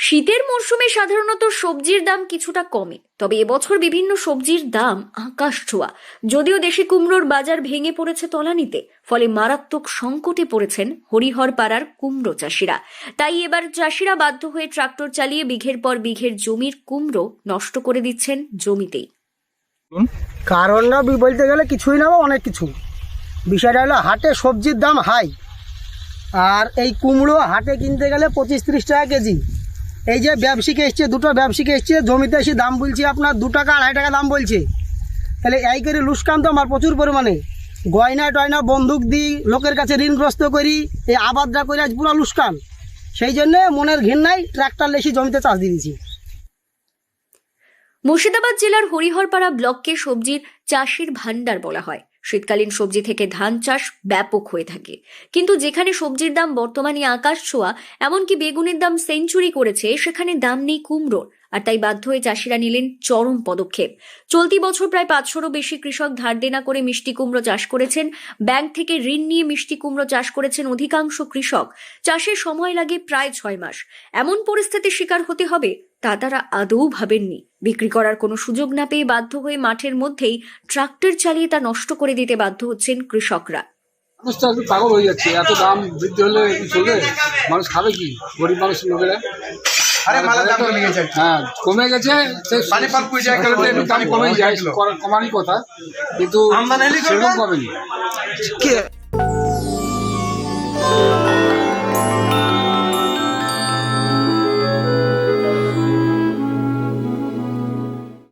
শীতের মরশুমে সাধারণত সবজির দাম কিছুটা কমে তবে এবছর বিভিন্ন সবজির দাম আকাশ ছোঁয়া। যদিও দেশি কুমড়োর বাজার ভেঙে পড়েছে তলানিতে ফলে মারাত্মক সংকটে পড়েছেন হরিহর পাড়ার কুমড়ো চাষিরা। তাই এবার চাষিরা বাধ্য হয়ে ট্রাক্টর চালিয়ে বিঘের পর বিঘের জমির কুমড়ো নষ্ট করে দিচ্ছেন জমিতেই। কারণটা বি- বলতে গেলে কিছুই না অনেক কিছু। বিষয়টা হলো হাটে সবজির দাম হাই আর এই কুমড়ো হাটে কিনতে গেলে পঁচিশ তিরিশ টাকা কেজি। এই যে ব্যবসায়িক এসছে, দুটো ব্যবসায়িক এসছে, জমিতে এসে দাম বলছি আপনার দু টাকা, আড়াই টাকা দাম বলছে। তাহলে এই করে লুসকান তো আমার প্রচুর পরিমাণে। গয়না টয়না, বন্দুক দিই, লোকের কাছে ঋণগ্রস্ত করি, এই আবাদটা করে আজ পুরো লুসকান সেই জন্যে মনের ঘৃণায় ট্রাক্টর লেসি জমিতে চাষ দিয়ে দিয়েছি। মুর্শিদাবাদ জেলার হরিহরপাড়া ব্লককে সবজির চাষির ভান্ডার বলা হয়। শীতকালীন সবজি থেকে ধান চাষ ব্যাপক হয়ে থাকে। কিন্তু যেখানে সবজির দাম বর্তমানে আকাশ ছোঁয়া, এমনকি বেগুনের দাম সেঞ্চুরি করেছে, সেখানে দাম নেই কুমড়োর। আর তাই বাধ্য হয়ে চাষিরা নিলেন চরম পদক্ষেপ। চলতি বছর প্রায় পাঁচশোরও বেশি কৃষক ধার দেনা করে মিষ্টি কুমড়ো চাষ করেছেন। ব্যাংক থেকে ঋণ নিয়ে মিষ্টি কুমড়ো চাষ করেছেন অধিকাংশ কৃষক। চাষের সময় লাগে প্রায় ছয় মাস। এমন পরিস্থিতির শিকার হতে হবে তা তারা আদৌ ভাবেননি। বিক্রি করার কোনো সুযোগ না পেয়ে বাধ্য হয়ে মাঠের মধ্যেই ট্রাক্টর চালিয়ে তা নষ্ট করে দিতে বাধ্য হচ্ছেন কৃষকরা। একটু পাগল হয়ে যাচ্ছে। এত দাম বৃদ্ধি হলে চলবে? মানুষ খাবে কি? গরিব মানুষ লোকেরা? কমে হ্যাঁ কমে গেছে দাম কমেই যায় কমারই কথা। কিন্তু সেরকম কমেনি কে?